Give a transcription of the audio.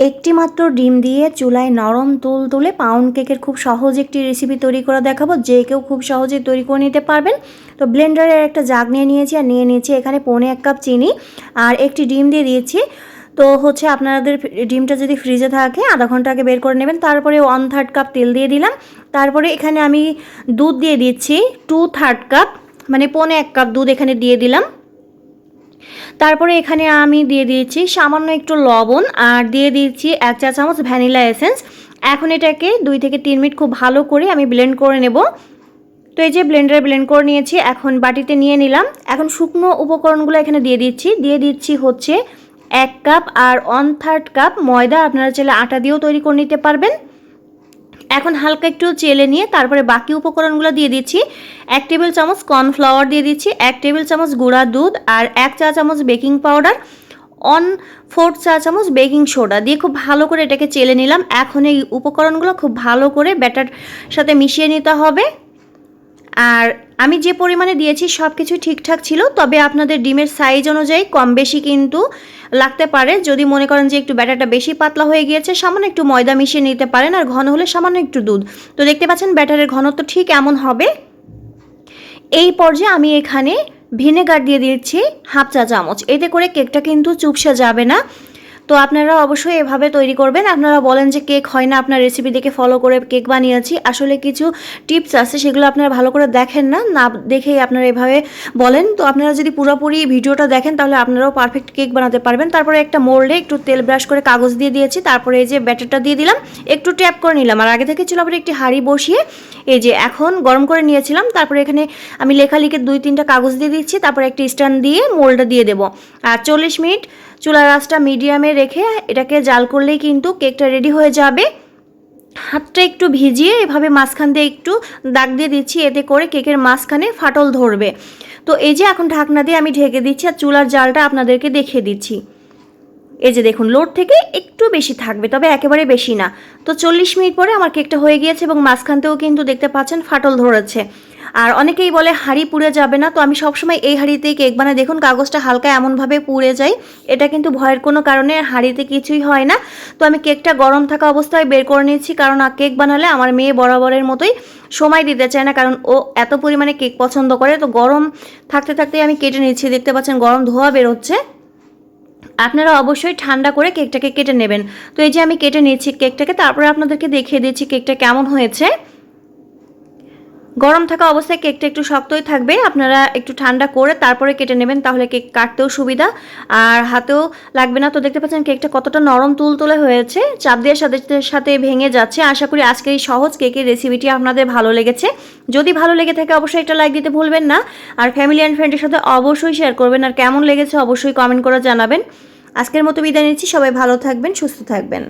একটি মাত্র ডিম দিয়ে চুলায় নরম তুল তুলে পাউন্ড কেকের খুব সহজ একটি রেসিপি তৈরি করে দেখাবো। যে কেউ খুব সহজে তৈরি করে নিতে পারবেন। তো ব্লেন্ডারের একটা জাগ নিয়ে নিয়েছি আর নিয়ে নিয়েছি এখানে পৌনে এক কাপ চিনি আর একটি ডিম দিয়ে দিয়েছি। তো হচ্ছে আপনাদের ডিমটা যদি ফ্রিজে থাকে, আধা ঘণ্টা আগে বের করে নেবেন। তারপরে ওয়ান থার্ড কাপ তেল দিয়ে দিলাম। তারপরে এখানে আমি দুধ দিয়ে দিচ্ছি টু থার্ড কাপ মানে পৌনে এক কাপ দুধ এখানে দিয়ে দিলাম। তারপরে এখানে আমি দিয়ে দিয়েছি সামান্য একটু লবণ আর দিয়ে দিয়েছি এক চা চামচ ভ্যানিলা এসেন্স। এখন এটাকে দুই থেকে তিন মিনিট খুব ভালো করে আমি ব্লেন্ড করে নেব। তো এই যে ব্লেন্ডারে ব্লেন্ড করে নিয়েছি, এখন বাটিতে নিয়ে নিলাম। এখন শুকনো উপকরণগুলো এখানে দিয়ে দিচ্ছি। দিয়ে দিচ্ছি হচ্ছে এক কাপ আর ওয়ান থার্ড কাপ ময়দা। আপনারা চাইলে আটা দিয়েও তৈরি করে নিতে পারবেন। এখন হালকা একটু চেলে নিয়ে তারপরে বাকি উপকরণগুলো দিয়ে দিচ্ছি। এক টেবিল চামচ কর্নফ্লাওয়ার দিয়ে দিচ্ছি, এক টেবিল চামচ গুঁড়া দুধ আর এক চা চামচ বেকিং পাউডার, অন ফোর্থ চা চামচ বেকিং সোডা। দিয়ে খুব ভালো করে এটাকে চেলে নিলাম। এখন এই উপকরণগুলো খুব ভালো করে ব্যাটার সাথে মিশিয়ে নিতে হবে। আর আমি যে পরিমাণে দিয়েছি সব কিছু ঠিকঠাক ছিল, তবে আপনাদের ডিমের সাইজ অনুযায়ী কম বেশি কিন্তু লাগতে পারে। যদি মনে করেন যে একটু ব্যাটারটা বেশি পাতলা হয়ে গিয়েছে, সামান্য একটু ময়দা মিশিয়ে নিতে পারেন আর ঘন হলে সামান্য একটু দুধ। তো দেখতে পাচ্ছেন ব্যাটারের ঘনত্ব ঠিক এমন হবে। এই পর্যায়ে আমি এখানে ভিনেগার দিয়ে দিচ্ছি হাফ চা চামচ এতে করে কেকটা কিন্তু চুপসে যাবে না। তো আপনারা অবশ্যই এভাবে তৈরি করবেন। আপনারা বলেন যে কেক হয় না, আপনার রেসিপি দেখে ফলো করে কেক বানিয়েছি। আসলে কিছু টিপস আছে, সেগুলো আপনারা ভালো করে দেখেন না না দেখেই আপনারা এভাবে বলেন। তো আপনারা যদি পুরোপুরি ভিডিওটা দেখেন, তাহলে আপনারাও পারফেক্ট কেক বানাতে পারবেন। তারপরে একটা মোল্ডে একটু তেল ব্রাশ করে কাগজ দিয়ে দিয়েছি। তারপরে এই যে ব্যাটারটা দিয়ে দিলাম, একটু ট্যাপ করে নিলাম। আর আগে থেকে ছিল আবার একটি হাঁড়ি বসিয়ে এই যে এখন গরম করে নিয়েছিলাম, তারপরে এখানে আমি লেখালেখির দুই তিনটা কাগজ দিয়ে দিচ্ছি, তারপরে একটি স্ট্যান্ড দিয়ে মোলটা দিয়ে দেবো। আর চল্লিশ মিনিট চুলার আঁচটা মিডিয়ামে রেখে এটাকে জাল করলেই কিন্তু কেকটা রেডি হয়ে যাবে। হাতটা একটু ভিজিয়ে এভাবে মাঝখান দিয়ে একটু দাগ দিয়ে দিচ্ছি, এতে করে কেকের মাঝখানে ফাটল ধরবে। তো এই যে এখন ঢাকনা দিয়ে আমি ঢেকে দিচ্ছি, আর চুলার জালটা আপনাদেরকে দেখিয়ে দিচ্ছি। এই যে দেখুন লোড থেকে একটু বেশি থাকবে, তবে একেবারে বেশি না। তো চল্লিশ মিনিট পরে আমার কেকটা হয়ে গিয়েছে এবং মাঝখানতেও কিন্তু দেখতে পাচ্ছেন ফাটল ধরেছে। আর অনেকেই বলে হাঁড়ি পুড়ে যাবে না, তো আমি সবসময় এই হাঁড়িতেই কেক বানাই। দেখুন, কাগজটা হালকা এমনভাবে পুড়ে যায়, এটা কিন্তু ভয়ের কোনো কারণে হাঁড়িতে কিছুই হয় না। তো আমি কেকটা গরম থাকা অবস্থায় বের করে নিয়েছি, কারণ কেক বানালে আমার মেয়ে বরাবরের মতোই সময় দিতে চায় না, কারণ ও এত পরিমাণে কেক পছন্দ করে। তো গরম থাকতে থাকতেই আমি কেটে নিচ্ছি, দেখতে পাচ্ছেন গরম ধোয়া বেরোচ্ছে। আপনারা অবশ্যই ঠান্ডা করে কেকটাকে কেটে নেবেন। তো এই যে আমি কেটে নিয়েছি কেকটাকে, তারপরে আপনাদেরকে দেখিয়ে দিচ্ছি কেকটা কেমন হয়েছে। গরম থাকা অবস্থায় কেকটা একটু শক্তই থাকবে। আপনারা একটু ঠান্ডা করে তারপরে কেটে নেবেন, তাহলে কেক কাটতেও সুবিধা। আর হাতেও লাগবে না, তো দেখতে পাচ্ছেন কেকটা কতটা নরম তুলতুলে হয়েছে। চাপ দেওয়ার সাথে সাথে ভেঙে যাচ্ছে। আশা করি আজকের এই সহজ কেকের রেসিপিটি আপনাদের ভালো লেগেছে। যদি ভালো লেগে থাকে অবশ্যই একটা লাইক দিতে ভুলবেন না। আর ফ্যামিলি অ্যান্ড ফ্রেন্ডের সাথে অবশ্যই শেয়ার করবেন। আর কেমন লেগেছে অবশ্যই কমেন্ট করে জানাবেন। আজকের মতো বিদায় নিচ্ছি। সবাই ভালো থাকবেন, সুস্থ থাকবেন।